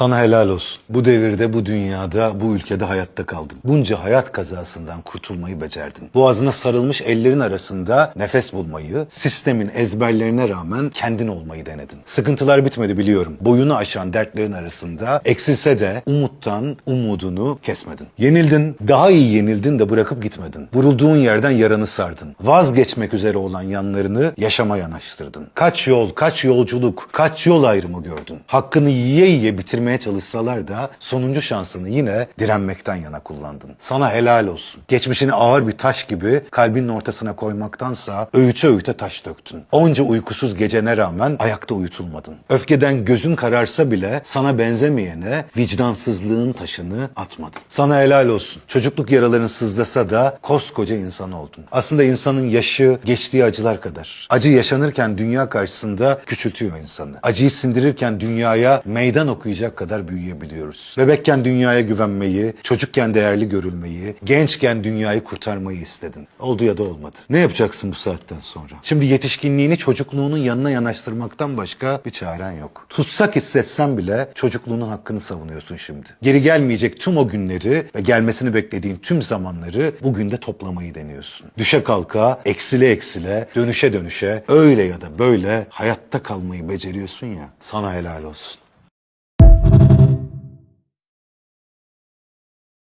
Sana helal olsun. Bu devirde, bu dünyada, bu ülkede hayatta kaldın. Bunca hayat kazasından kurtulmayı becerdin. Boğazına sarılmış ellerin arasında nefes bulmayı, sistemin ezberlerine rağmen kendin olmayı denedin. Sıkıntılar bitmedi biliyorum. Boyunu aşan dertlerin arasında eksilse de umuttan umudunu kesmedin. Yenildin, daha iyi yenildin de bırakıp gitmedin. Vurulduğun yerden yaranı sardın. Vazgeçmek üzere olan yanlarını yaşama yanaştırdın. Kaç yol, kaç yolculuk, kaç yol ayrımı gördün. Hakkını yiye yiye bitirmeye çalışsalar da sonuncu şansını yine direnmekten yana kullandın. Sana helal olsun. Geçmişini ağır bir taş gibi kalbinin ortasına koymaktansa öğüte öğüte taş döktün. Onca uykusuz gecene rağmen ayakta uyutulmadın. Öfkeden gözün kararsa bile sana benzemeyene vicdansızlığın taşını atmadın. Sana helal olsun. Çocukluk yaraların sızlasa da koskoca insan oldun. Aslında insanın yaşı geçtiği acılar kadar. Acı yaşanırken dünya karşısında küçültüyor insanı. Acıyı sindirirken dünyaya meydan okuyacak kadar büyüyebiliyoruz. Bebekken dünyaya güvenmeyi, çocukken değerli görülmeyi, gençken dünyayı kurtarmayı istedin. Oldu ya da olmadı. Ne yapacaksın bu saatten sonra? Şimdi yetişkinliğini çocukluğunun yanına yanaştırmaktan başka bir çaren yok. Tutsak hissetsen bile çocukluğunun hakkını savunuyorsun şimdi. Geri gelmeyecek tüm o günleri ve gelmesini beklediğin tüm zamanları bugün de toplamayı deniyorsun. Düşe kalka, eksile eksile, dönüşe dönüşe öyle ya da böyle hayatta kalmayı beceriyorsun ya sana helal olsun.